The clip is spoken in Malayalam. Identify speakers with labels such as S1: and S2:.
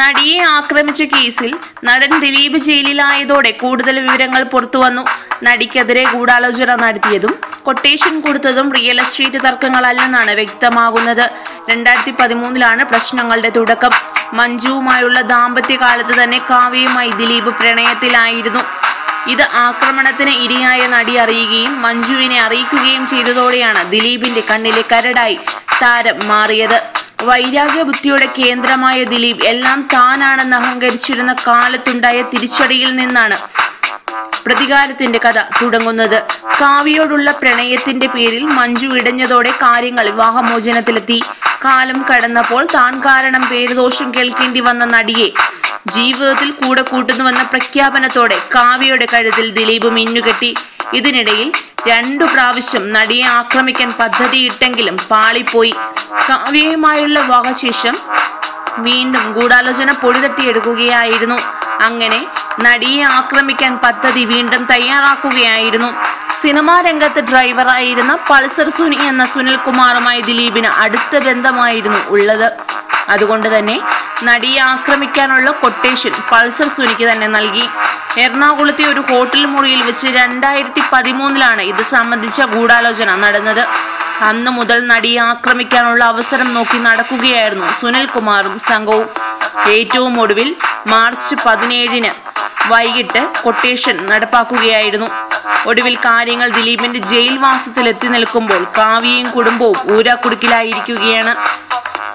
S1: നടിയെ ആക്രമിച്ച കേസിൽ നടൻ ദിലീപ് ജയിലിലായതോടെ കൂടുതൽ വിവരങ്ങൾ പുറത്തുവന്നു. നടിക്കെതിരെ ഗൂഢാലോചന നടത്തിയതും കൊട്ടേഷൻ കൊടുത്തതും റിയൽ എസ്റ്റേറ്റ് തർക്കങ്ങളല്ലെന്നാണ് വ്യക്തമാകുന്നത്. രണ്ടായിരത്തി പതിമൂന്നിലാണ് പ്രശ്നങ്ങളുടെ തുടക്കം. മഞ്ജുവുമായുള്ള ദാമ്പത്യകാലത്ത് തന്നെ കാവ്യയുമായി ദിലീപ് പ്രണയത്തിലായിരുന്നു. ഇത് ആക്രമണത്തിന് ഇരയായ നടി അറിയുകയും മഞ്ജുവിനെ അറിയിക്കുകയും ചെയ്തതോടെയാണ് ദിലീപിന്റെ കണ്ണിലെ കരടായി താരം മാറിയത്. വൈരാഗ്യ ബുദ്ധിയുടെ കേന്ദ്രമായ ദിലീപ് എല്ലാം താനാണെന്ന് അഹങ്കരിച്ചിരുന്ന കാലത്തുണ്ടായ തിരിച്ചടിയിൽ നിന്നാണ് പ്രതികാരത്തിന്റെ കഥ തുടങ്ങുന്നത്. കാവ്യയോടുള്ള പ്രണയത്തിന്റെ പേരിൽ മഞ്ജു ഇടഞ്ഞതോടെ കാര്യങ്ങൾ വിവാഹമോചനത്തിലെത്തി കാലം കടന്നപ്പോൾ താൻ കാരണം പേരുദോഷം കേൾക്കേണ്ടി വന്ന നടിയെ ജീവിതത്തിൽ കൂടെ കൂട്ടുന്നുവെന്ന പ്രഖ്യാപനത്തോടെ കാവ്യയുടെ കഴുത്തിൽ ദിലീപ് മിന്നുകെട്ടി ഇതിനിടയിൽ രണ്ടു പ്രാവശ്യം നടിയെ ആക്രമിക്കാൻ പദ്ധതിയിട്ടെങ്കിലും പാളിപ്പോയി. കാവ്യയുമായുള്ള വിവാഹശേഷം വീണ്ടും ഗൂഢാലോചന പൊടിതട്ടിയെടുക്കുകയായിരുന്നു. അങ്ങനെ നടിയെ ആക്രമിക്കാൻ പദ്ധതി വീണ്ടും തയ്യാറാക്കുകയായിരുന്നു. സിനിമാ രംഗത്ത് ഡ്രൈവറായിരുന്ന പൾസർ സുനി എന്ന സുനിൽ കുമാറുമായി ദിലീപിന് അടുത്ത ബന്ധമായിരുന്നു ഉള്ളത്. അതുകൊണ്ട് തന്നെ നടിയെ ആക്രമിക്കാനുള്ള കൊട്ടേഷൻ പൾസർ സുനിക്ക് തന്നെ നൽകി. എറണാകുളത്തെ ഒരു ഹോട്ടൽ മുറിയിൽ വെച്ച് രണ്ടായിരത്തി പതിമൂന്നിലാണ് ഇത് സംബന്ധിച്ച ഗൂഢാലോചന നടന്നത്. അന്ന് മുതൽ നടിയെ ആക്രമിക്കാനുള്ള അവസരം നോക്കി നടക്കുകയായിരുന്നു സുനിൽ കുമാറും സംഘവും. ഏറ്റവും ഒടുവിൽ മാർച്ച് പതിനേഴിന് വൈകിട്ട് കൊട്ടേഷൻ നടപ്പാക്കുകയായിരുന്നു. ഒടുവിൽ കാര്യങ്ങൾ ദിലീപിന്റെ ജയിൽവാസത്തിൽ എത്തി നിൽക്കുമ്പോൾ കാവ്യയും കുടുംബവും ഊരാക്കുടുക്കിലായിരിക്കുകയാണ്.